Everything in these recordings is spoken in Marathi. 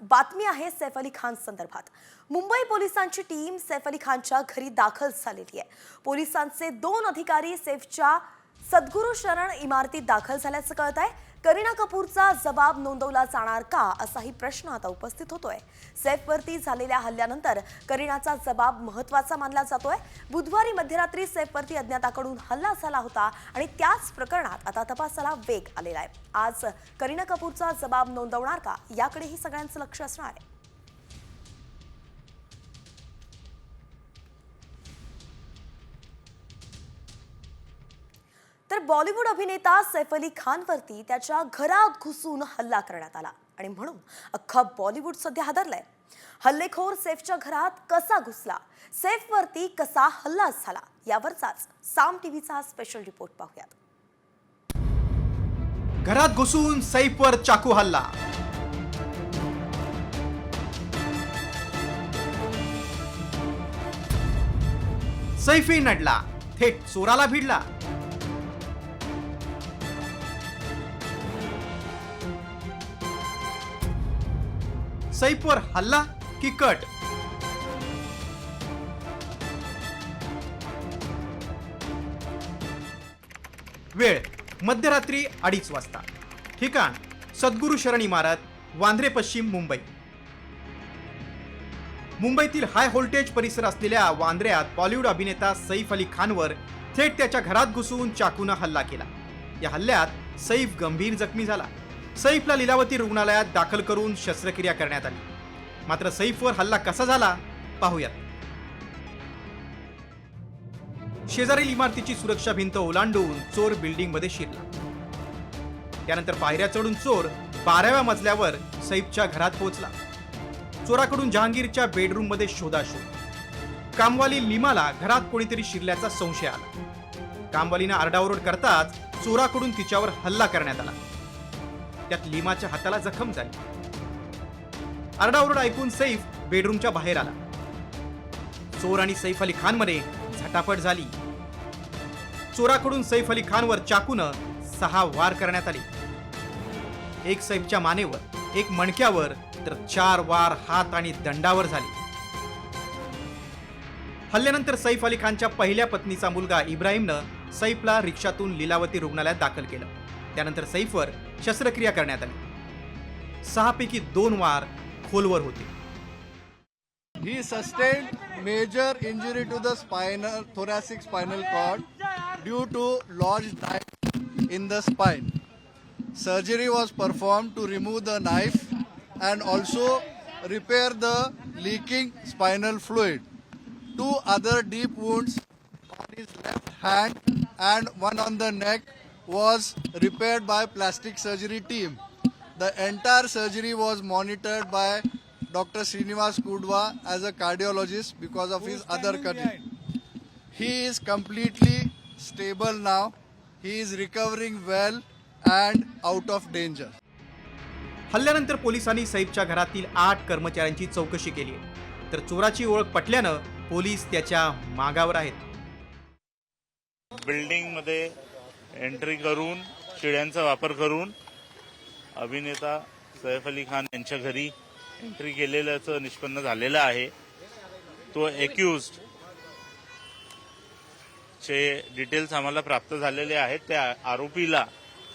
बातमी आहे सैफ अली खान संदर्भात. मुंबई पोलिसांची टीम सैफ अली खानच्या घरी दाखल झालेली आहे. पोलिसांचे दोन अधिकारी सैफच्या सद्गुरू शरण इमारतीत दाखल झाल्याचं कळत आहे करीना कपूरचा जबाब नोंदवला जाणार का असाही प्रश्न आता उपस्थित होतोय. सैफवरती झालेल्या हल्ल्यानंतर करीनाचा जबाब महत्त्वाचा मानला जातोय. बुधवारी मध्यरात्री सैफवरती अज्ञाताकडून हल्ला झाला होता आणि त्याच प्रकरणात आता तपासाला वेग आलेला आहे. आज करीना कपूरचा जबाब नोंदवणार का? याकडेही सगळ्यांचं लक्ष असणार आहे. बॉलिवूड अभिनेता सैफ अली खानवरती त्याच्या घरात घुसून हल्ला करण्यात आला. आणि म्हणून अख्खा बॉलिवूड सध्या हादरलाय. हल्लेखोर सैफच्या घरात कसा घुसला? सैफवरती कसा हल्ला झाला? यावरचाच साम टीव्हीचा स्पेशल रिपोर्ट पाहूयात. घरात घुसून सैफवर चाकू हल्ला. सैफी नडला. थेट चोराला भिडला. सैफवर हल्ला की कट? वेळ मध्यरात्री अडीच वाजता. ठिकाण सद्गुरू शरण इमारत वांद्रे पश्चिम मुंबई. मुंबईतील हाय व्होल्टेज परिसर असलेल्या वांद्र्यात बॉलिवूड अभिनेता सैफ अली खानवर थेट त्याच्या घरात घुसून चाकूनं हल्ला केला. या हल्ल्यात सैफ गंभीर जखमी झाला. सैफला लिलावती रुग्णालयात दाखल करून शस्त्रक्रिया करण्यात आली. मात्र सैफवर हल्ला कसा झाला पाहूयात. शेजारील इमारतीची सुरक्षा भिंत ओलांडून चोर बिल्डिंगमध्ये शिरला. त्यानंतर पायऱ्या चढून चोर बाराव्या मजल्यावर सैफच्या घरात पोहोचला. चोराकडून जहांगीरच्या बेडरूममध्ये शोधाशोध. कामवाली लिमाला घरात कोणीतरी शिरल्याचा संशय आला. कामवालीनं आरडाओरड करताच चोराकडून तिच्यावर हल्ला करण्यात आला. त्यात लिमाच्या हाताला जखम झाली. आरडाओरड ऐकून सैफ बेडरूमच्या बाहेर आला. चोर आणि सैफ अली खानमध्ये झटापट झाली. चोराकडून सैफ अली खानवर चाकूनं सहा वार करण्यात आले. एक सैफच्या मानेवर एक मणक्यावर तर चार वार हात आणि दंडावर झाले. हल्ल्यानंतर सैफ अली खानच्या पहिल्या पत्नीचा मुलगा इब्राहिमनं सैफला रिक्षातून लिलावती रुग्णालयात दाखल केलं. त्यानंतर सैफवर शस्त्रक्रिया करण्यात आली. सहापैकी दोन वार खोलवर होते. He sustain major injury to the spinal thoracic spinal cord due to lodge knife in the spine surgery was perform to remove the knife and also repair the leaking spinal fluid two other deep wounds on is left hand and one on the neck was repaired by plastic surgery team. The entire surgery was monitored by Dr. Srinivas Kudwa as a cardiologist because of his other condition. He is completely stable now. He is recovering well and out of danger. हल्ल्यानंतर पोलिसांनी सैफच्या घरातील आठ कर्मचाऱ्यांची चौकशी केली तर चोराची ओळख पटल्यानं पोलीस त्याच्या मागावर आहेत बिल्डिंगमध्ये एंट्री करून शिड्यांचा वापर करून अभिनेता सैफ अली खान यांच्या घरी एंट्री केलेल्याचं निष्पन्न झालेलं आहे. तो एक्युज्ड चे डिटेल्स आम्हाला प्राप्त झालेले आहेत. त्या आरोपीला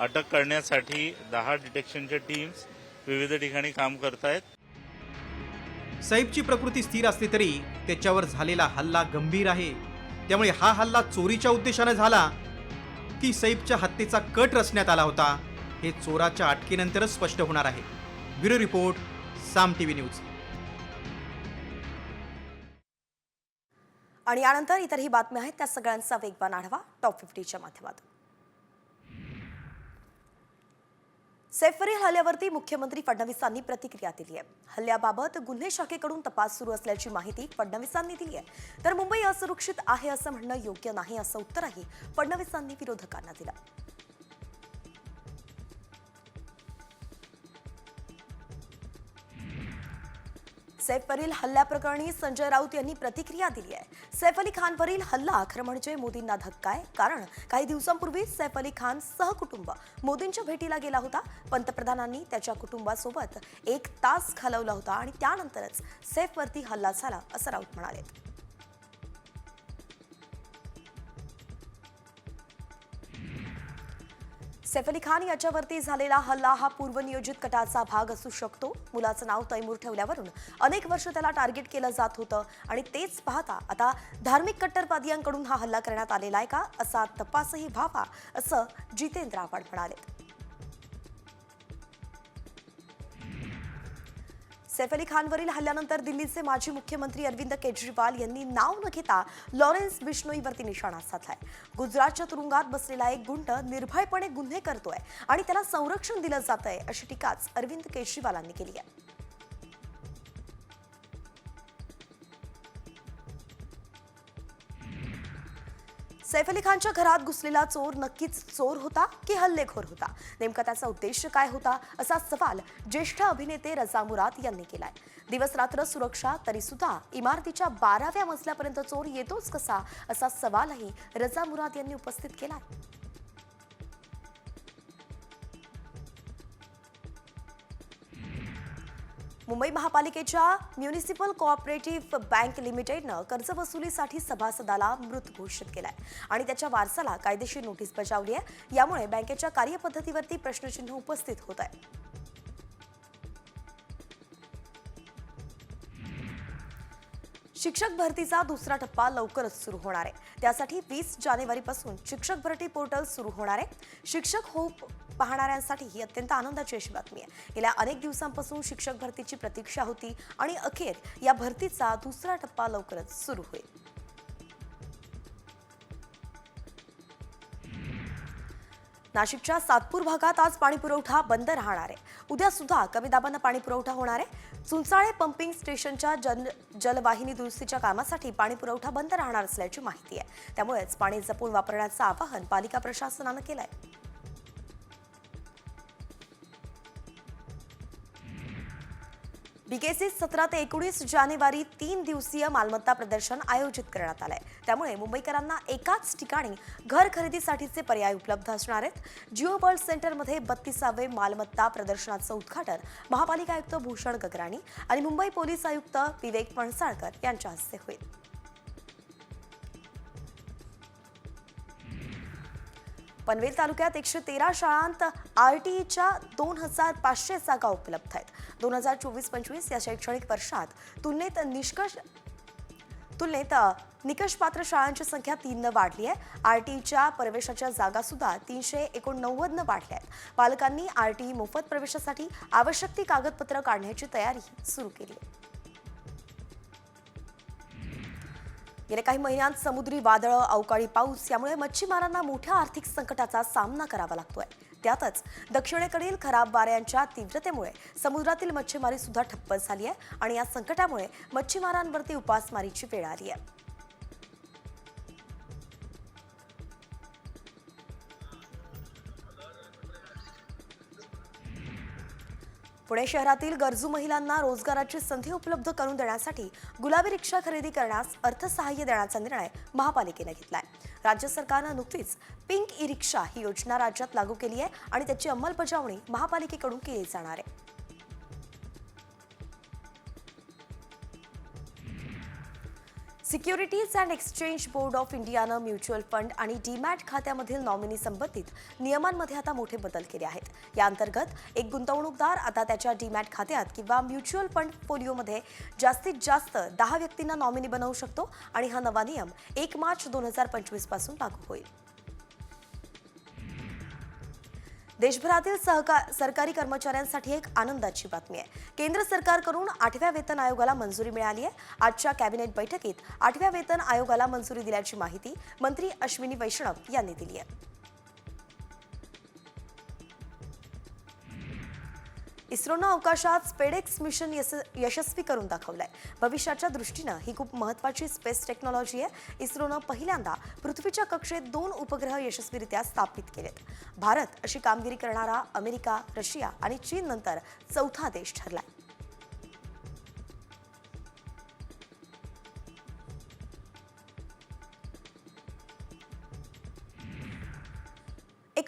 अटक करण्यासाठी दहा डिटेक्शनच्या टीम्स विविध ठिकाणी काम करत आहेत सैफची प्रकृती स्थिर असली तरी त्याच्यावर झालेला हल्ला गंभीर आहे. त्यामुळे हा हल्ला चोरीच्या उद्देशाने झाला की सैफच्या हत्येचा कट रचण्यात आला होता. हे चोराच्या अटकेनंतरच स्पष्ट होणार आहे. Bureau report Saam TV news. आणि यानंतर इतरही बातम्या आहेत त्या सगळ्यांचा वेगवान आढावा टॉप फिफ्टीच्या माध्यमातून. सैफरील हल्ल्यावरती मुख्यमंत्री फडणवीसांनी प्रतिक्रिया दिली आहे हल्ल्याबाबत गुन्हे शाखेकडून तपास सुरू असल्याची माहिती फडणवीसांनी दिली आहे तर मुंबई असुरक्षित आहे असं म्हणणं योग्य नाही असं उत्तरही फडणवीसांनी विरोधकांना दिलं. सैफवरील हल्ल्याप्रकरणी संजय राऊत यांनी प्रतिक्रिया दिली आहे. सैफ अली खानवरील हल्ला खरं म्हणजे मोदींना धक्का आहे. कारण काही दिवसांपूर्वी सैफ अली खान सहकुटुंब मोदींच्या भेटीला गेला होता. पंतप्रधानांनी त्याच्या कुटुंबासोबत एक तास घालवला होता आणि त्यानंतरच सैफवरती हल्ला झाला असं राऊत म्हणाले. सैफ अली खान याच्यावरती झालेला हल्ला हा पूर्वनियोजित कटाचा भाग असू शकतो. मुलाचं नाव तैमूर ठेवल्यावरून अनेक वर्ष त्याला टार्गेट केलं जात होतं आणि तेच पाहता आता धार्मिक कट्टरवादियांकडून हा हल्ला करण्यात आलेला आहे का? असा तपासही व्हावा असं जितेंद्र आव्हाड म्हणाले. सैफ अली खानवरील हल्ल्यानंतर दिल्लीचे माजी मुख्यमंत्री अरविंद केजरीवाल यांनी नाव न घेता लॉरेन्स बिश्नोईवरती निशाणा साधलाय. गुजरातच्या तुरुंगात बसलेला एक गुंड निर्भयपणे गुन्हे करतोय आणि त्याला संरक्षण दिलं जात आहे अशी टीकाच अरविंद केजरीवालांनी केली आहे. सैफ अली खानच्या घरात घुसलेला चोर नक्कीच चोर होता की हल्लेखोर होता? नेमका त्याचा उद्देश काय होता? असा सवाल ज्येष्ठ अभिनेते रजा मुराद यांनी केलाय. दिवस रात्र सुरक्षा तरी सुद्धा इमारतीच्या बाराव्या मजल्यापर्यंत चोर येतोच कसा? असा सवालही रजा मुराद यांनी उपस्थित केलाय. मुंबई महापालिकेच्या म्युनिसिपल कोऑपरेटिव्ह बँक लिमिटेडनं कर्जवसुलीसाठी सभासदाला मृत घोषित केलाय. आणि त्याच्या वारसाला कायदेशीर नोटीस बजावली आहे. यामुळे बँकेच्या कार्यपद्धतीवरती प्रश्नचिन्ह उपस्थित होत आहे. शिक्षक भरतीचा दुसरा टप्पा लवकरच सुरू होणार आहे. त्यासाठी वीस जानेवारीपासून शिक्षक भरती पोर्टल सुरू होणार आहे. शिक्षक होप पाहणाऱ्यांसाठी ही अत्यंत आनंदाची अशी बातमी आहे. गेल्या अनेक दिवसांपासून शिक्षक भरतीची प्रतीक्षा होती आणि अखेर या भरतीचा दुसरा टप्पा लवकरच सुरू होईल. नाशिकच्या सातपूर भागात आज पाणी पुरवठा बंद राहणार आहे. उद्या सुद्धा कमी दाबानं पाणी पुरवठा होणार आहे. चुंचाळे पंपिंग स्टेशनच्या जल जलवाहिनी दुरुस्तीच्या कामासाठी पाणी पुरवठा बंद राहणार असल्याची माहिती आहे. त्यामुळेच पाणी जपून वापरण्याचं आवाहन पालिका प्रशासनानं केलं आहे बीकेसी सतरा ते एकोणीस जानेवारी तीन दिवसीय मालमत्ता प्रदर्शन आयोजित करण्यात आलंय. त्यामुळे मुंबईकरांना एकाच ठिकाणी घर खरेदीसाठीचे पर्याय उपलब्ध असणार आहेत. जिओ वर्ल्ड सेंटरमध्ये बत्तीसावे मालमत्ता प्रदर्शनाचं उद्घाटन महापालिका आयुक्त भूषण गगराणी आणि मुंबई पोलीस आयुक्त विवेक पणसाळकर यांच्या हस्ते होईल. पनवेल तालुक्यात एकशे तेरा शाळांत आर टी ईच्या दोन हजार पाचशे जागा उपलब्ध आहेत. दोन हजार चोवीस पंचवीस या शैक्षणिक वर्षात तुलनेत निष्कर्ष तुलनेत निकष निकषपात्र शाळांची संख्या तीननं वाढली आहे. आर टीईच्या प्रवेशाच्या जागा सुद्धा तीनशे एकोणनव्वदनं वाढल्या आहेत. पालकांनी आर टी मोफत प्रवेशासाठी आवश्यक ती कागदपत्र काढण्याची तयारी सुरू केली आहे. गेल्या काही महिन्यात समुद्री वादळं अवकाळी पाऊस यामुळे मच्छीमारांना मोठ्या आर्थिक संकटाचा सामना करावा लागतोय. त्यातच दक्षिणेकडील खराब वाऱ्यांच्या तीव्रतेमुळे समुद्रातील मच्छीमारी सुद्धा ठप्प झाली आहे आणि या संकटामुळे मच्छीमारांवरती उपासमारीची वेळ आली आहे. पुणे शहरातील गरजू महिलांना रोजगाराची संधी उपलब्ध करून देण्यासाठी गुलाबी रिक्षा खरेदी करण्यास अर्थसहाय्य देण्याचा निर्णय महापालिकेने घेतलाय. राज्य सरकारनं नुकतीच पिंक ई रिक्षा ही योजना राज्यात लागू केली आहे आणि त्याची अंमलबजावणी महापालिकेकडून केली जाणार आहे. Securities and exchange board of इंडियानं म्युच्युअल फंड आणि डीमॅट खात्यामधील नॉमिनी संबंधित नियमांमध्ये आता मोठे बदल केले आहेत. या अंतर्गत एक गुंतवणूकदार आता त्याच्या डीमॅट खात्यात किंवा म्युच्युअल फंड पोलिओमध्ये जास्तीत जास्त दहा व्यक्तींना नॉमिनी बनवू शकतो आणि हा नवा नियम एक मार्च दोन हजार पंचवीसपासून लागू होईल. देशभरातील सहका सरकारी कर्मचाऱ्यांसाठी एक आनंदाची बातमी आहे. केंद्र सरकारकडून आठव्या वेतन आयोगाला मंजुरी मिळाली आहे. आजच्या कॅबिनेट बैठकीत आठव्या वेतन आयोगाला मंजुरी दिल्याची माहिती मंत्री अश्विनी वैष्णव यांनी दिली आहे. इस्रोनं अवकाशात स्पेडेक्स मिशन यश यशस्वी करून दाखवलंय. भविष्याच्या दृष्टीनं ही खूप महत्वाची स्पेस टेक्नॉलॉजी आहे. इस्रोनं पहिल्यांदा पृथ्वीच्या कक्षेत दोन उपग्रह यशस्वीरित्या स्थापित केलेत. भारत अशी कामगिरी करणारा अमेरिका रशिया आणि चीन नंतर चौथा देश ठरलाय.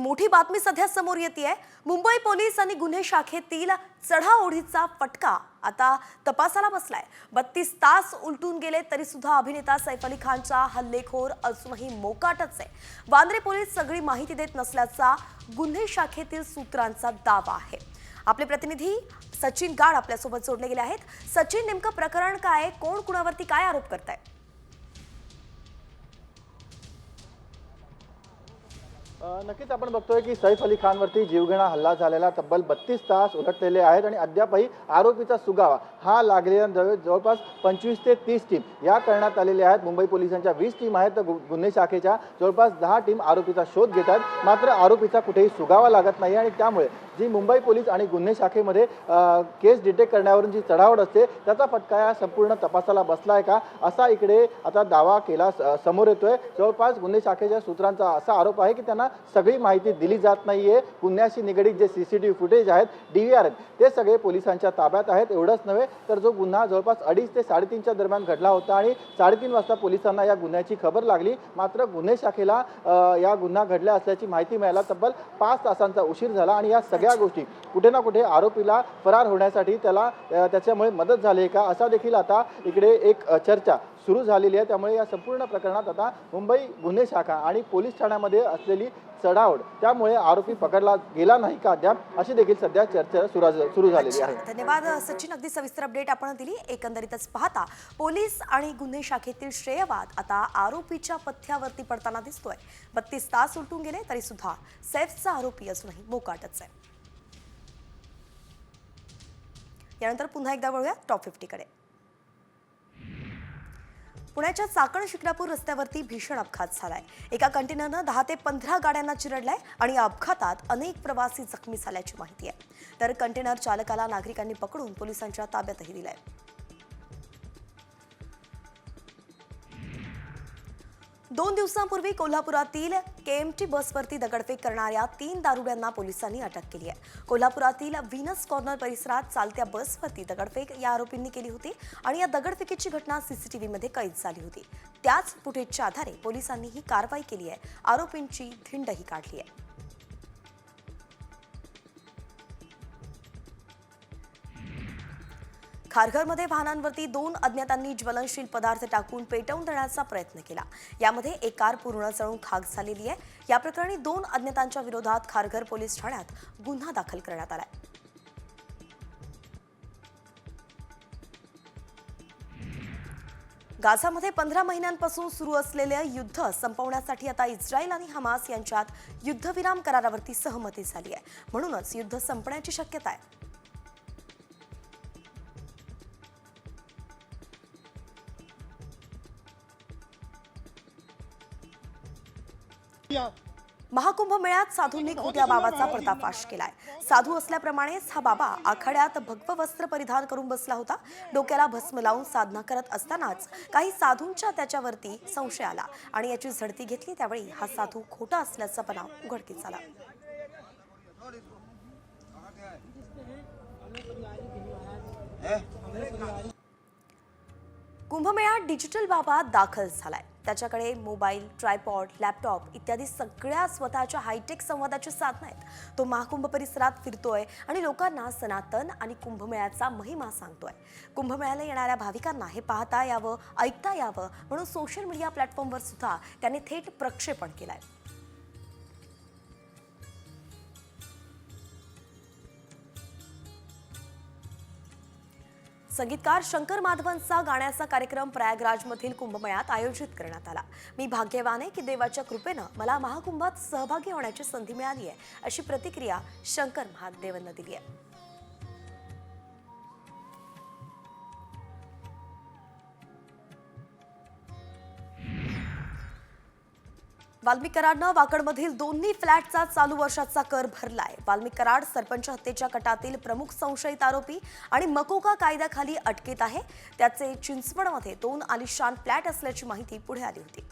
मोठी बातमी सध्या समोर येते आहे. मुंबई पोलीस आणि गुन्हे शाखेतील चढाओढीचा फटका आता तपासाला बसलाय. बत्तीस तास उलटून गेले तरी सुद्धा अभिनेता सैफ अली खानचा हल्लेखोर अजूनही मोकाटच आहे. वांद्रे पोलीस सगळी माहिती देत नसल्याचा गुन्हे शाखेतील सूत्रांचा दावा आहे. आपले प्रतिनिधी सचिन गाड आपल्यासोबत जोडले गेले आहेत. सचिन नेमकं प्रकरण काय आहे? कोण कुणावरती काय आरोप करताय नक्कीच आपण बघतोय की सैफ अली खानवरती जीवघेणा हल्ला झालेला तब्बल बत्तीस तास उलटलेले आहेत आणि अद्यापही आरोपीचा सुगावा हा लागलेला जवळ जवळपास पंचवीस ते तीस टीम या करण्यात आलेल्या आहेत. मुंबई पोलिसांच्या वीस टीम आहेत. तर गु- गुन्हे शाखेच्या जवळपास दहा टीम आरोपीचा शोध घेत आहेत. मात्र आरोपीचा कुठेही सुगावा लागत नाही आणि त्यामुळे जी मुंबई पोलीस आणि गुन्हे शाखेमध्ये केस डिटेक्ट करण्यावरून जी चढावड असते त्याचा फटका या संपूर्ण तपासाला बसला आहे का? असा इकडे आता दावा केला समोर येतोय. जवळपास गुन्हे शाखेच्या सूत्रांचा असा आरोप आहे की त्यांना सगळी माहिती दिली जात नाहीये. गुन्ह्याशी निगडीत जे C C T V footage आहेत डी व्ही आहेत ते सगळे पोलिसांच्या ताब्यात आहेत. एवढंच नव्हे तर जो गुन्हा जवळपास अडीच ते साडेतीनच्या दरम्यान घडला होता आणि साडेतीन वाजता पोलिसांना या गुन्ह्याची खबर लागली. मात्र गुन्हे शाखेला या गुन्हा घडला असल्याची माहिती मिळायला तब्बल पाच तासांचा उशीर झाला आणि या सगळ्या गोष्टी. कुठे ना कुठे आरोपीला फरार होण्यासाठी त्याला त्याच्यामुळे मदत झाली आहे का? असा देखील आता इकडे एक चर्चा सुरू झालेली आहे. त्यामुळे या संपूर्ण प्रकरणात आता मुंबई गुन्हे शाखा आणि पोलीस ठाण्यामध्ये असलेली चढावड त्यामुळे आरोपी पकडला गेला नाही का अद्याप? अशी देखील सध्या चर्चा सुरू सुरू झालेली आहे. धन्यवाद. सचिन अगदी सविस्तर अपडेट आपण दिली. एकंदरीतच पाहता पोलीस आणि गुन्हे शाखेतील श्रेयवाद आता आरोपीच्या पथ्यावरती पडताना दिसतोय. बत्तीस तास उलटून गेले तरी सुद्धा सैफचा आरोपी असूनही मोकाटच आहे. यानंतर पुन्हा एकदा वळूया टॉप फिफ्टीकडे पुण्याच्या चाकण शिकणापूर रस्त्यावरती भीषण अपघात झालाय. एका कंटेनरनं दहा ते पंधरा गाड्यांना चिरडलाय आणि या अपघातात अनेक प्रवासी जखमी झाल्याची माहिती आहे. तर कंटेनर चालकाला नागरिकांनी पकडून पोलिसांच्या ताब्यातही दिलाय. दोन दिवसांपूर्वी कोल्हापुरातील केएमटी बसवरती दगडफेक करणाऱ्या तीन दारुड्यांना पोलिसांनी अटक केली आहे. कोल्हापुरातील व्हिनस कॉर्नर परिसरात चालत्या बसवरती दगडफेक या आरोपींनी केली होती आणि या दगडफेकीची घटना सीसीटीव्हीमध्ये कैद झाली होती. त्याच फुटेजच्या आधारे पोलिसांनी ही कारवाई केली आहे. आरोपींची धिंडही काढली आहे. खारघरमध्ये वाहनांवरती दोन अज्ञातांनी ज्वलनशील पदार्थ टाकून पेटवून देण्याचा प्रयत्न केला. यामध्ये एक कार पूर्ण जळून खाक झालेली आहे. या प्रकरणी दोन अज्ञातांच्या विरोधात खारघर पोलीस ठाण्यात गुन्हा दाखल करण्यात आलाय. गाझामध्ये पंधरा महिन्यांपासून सुरू असलेले युद्ध संपवण्यासाठी आता इस्रायल आणि हमास यांच्यात युद्धविराम करारावरती सहमती झाली आहे. म्हणूनच युद्ध संपण्याची शक्यता आहे. मेळ्यात साधूंनी खोट्या बाबाचा पर्दाफाश केलाय. साधू असल्याप्रमाणेच हा बाबा आखाड्यात भगव वस्त्र परिधान करून बसला होता. डोक्याला भस्म लावून साधना करत असतानाच काही साधूंच्या त्याच्यावरती संशय आला आणि याची झडती घेतली. त्यावेळी हा साधू खोटा असल्याचा बनाव उघडकीस आला. कुंभमेळा डिजिटल बाबा दाखल झालाय. त्याच्याकडे मोबाईल ट्रायपॉड लॅपटॉप इत्यादी सगळ्या स्वतःच्या हायटेक संवादाची साधनं आहेत. तो महाकुंभ परिसरात फिरतोय आणि लोकांना सनातन आणि कुंभमेळ्याचा महिमा सांगतोय. कुंभमेळ्याला येणाऱ्या भाविकांना हे पाहता यावं ऐकता यावं म्हणून सोशल मीडिया प्लॅटफॉर्मवर सुद्धा त्याने थेट प्रक्षेपण केलं आहे संगीतकार शंकर माधवनचा गाण्याचा कार्यक्रम प्रयागराजमधील कुंभमेळ्यात आयोजित करण्यात आला. मी भाग्यवान आहे की देवाच्या कृपेनं मला महाकुंभात सहभागी होण्याची संधी मिळाली आहे अशी प्रतिक्रिया शंकर महादेवनं दिली आहे. वाल्मिकराडनं वाकडमधील दोन्ही फ्लॅटचा चालू वर्षाचा कर भरलाय. वाल्मिक कराड सरपंच हत्येच्या कटातील प्रमुख संशयित आरोपी आणि मकोका कायद्याखाली अटकेत आहे. त्याचे चिंचवडमध्ये दोन आलिशान फ्लॅट असल्याची माहिती पुढे आली होती.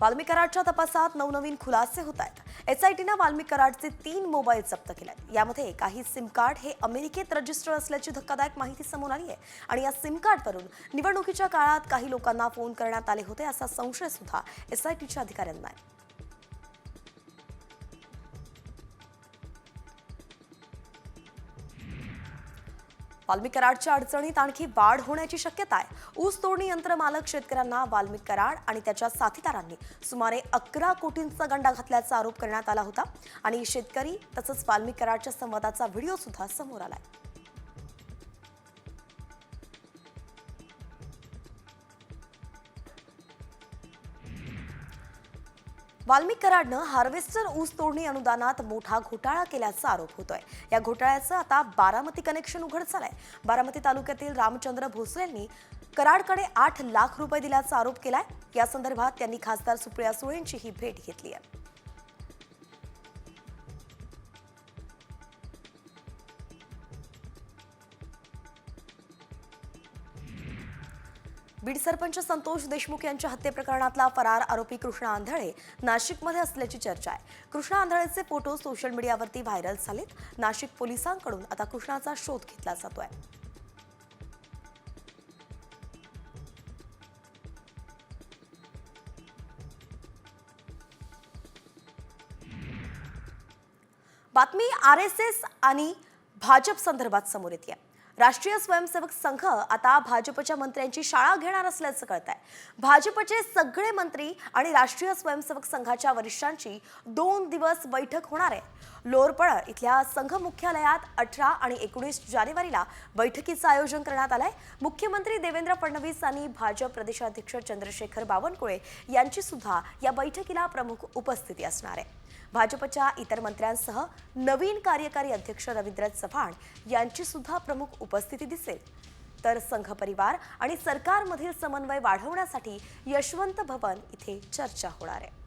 वाल्मिकराडच्या तपासात नवनवीन खुलासे होत आहेत. एसआयटीनं वाल्मिक कराडचे तीन मोबाईल जप्त केले यामध्ये काही सिम कार्ड हे अमेरिकेत रजिस्टर असल्याची धक्कादायक माहिती समोर आली आहे. आणि या सिम कार्डवरून निवडणुकीच्या काळात काही लोकांना फोन करण्यात आले होते असा संशय सुद्धा एसआयटीच्या अधिकाऱ्यांना आहे. वाल्मिक कराडच्या अडचणीत आणखी वाढ होण्याची शक्यता आहे. ऊस तोडणी यंत्र मालक शेतकऱ्यांना वाल्मिक कराड आणि त्याच्या साथीदारांनी सुमारे अकरा कोटींचा गंडा घातल्याचा आरोप करण्यात आला होता. आणि शेतकरी तसंच वाल्मिक कराडच्या संवादाचा व्हिडिओ सुद्धा समोर आलाय. वाल्मिक कराडनं हार्वेस्टर ऊस तोडणी अनुदानात मोठा घोटाळा केल्याचा आरोप होतोय. या घोटाळ्याचं आता बारामती कनेक्शन उघड झालंय. बारामती तालुक्यातील रामचंद्र भोसलेंनी कराडकडे आठ लाख रुपये दिल्याचा आरोप केलाय. या संदर्भात त्यांनी खासदार सुप्रिया सुळेंची ही भेट घेतली आहे. बीड सरपंच संतोष देशमुख यांच्या हत्येप्रकरणातला फरार आरोपी कृष्णा आंधळे नाशिकमध्ये असल्याची चर्चा आहे. कृष्णा आंधळेचे फोटो सोशल मीडियावरती व्हायरल झालेत. नाशिक पोलिसांकडून आता कृष्णाचा शोध घेतला जातोय. बातमी आर एस एस आणि भाजप संदर्भात समोर येते राष्ट्रीय स्वयंसेवक संघ आता भाजपच्या मंत्र्यांची शाळा घेणार असल्याचं कळत आहे भाजपचे सगळे मंत्री आणि राष्ट्रीय स्वयंसेवक संघाच्या वरिष्ठांची दोन दिवस बैठक होणार आहे. लोरपळ इथल्या संघ मुख्यालयात अठरा आणि एकोणीस जानेवारीला बैठकीचं आयोजन करण्यात आलंय. मुख्यमंत्री देवेंद्र फडणवीस आणि भाजप प्रदेशाध्यक्ष चंद्रशेखर बावनकुळे यांची सुद्धा या बैठकीला प्रमुख उपस्थिती असणार आहे. भाजपच्या इतर मंत्र्यांसह नवीन कार्यकारी अध्यक्ष रवींद्र चव्हाण यांची सुद्धा प्रमुख उपस्थिती दिसेल. तर संघ परिवार आणि सरकारमधील समन्वय वाढवण्यासाठी यशवंत भवन इथे चर्चा होणार आहे.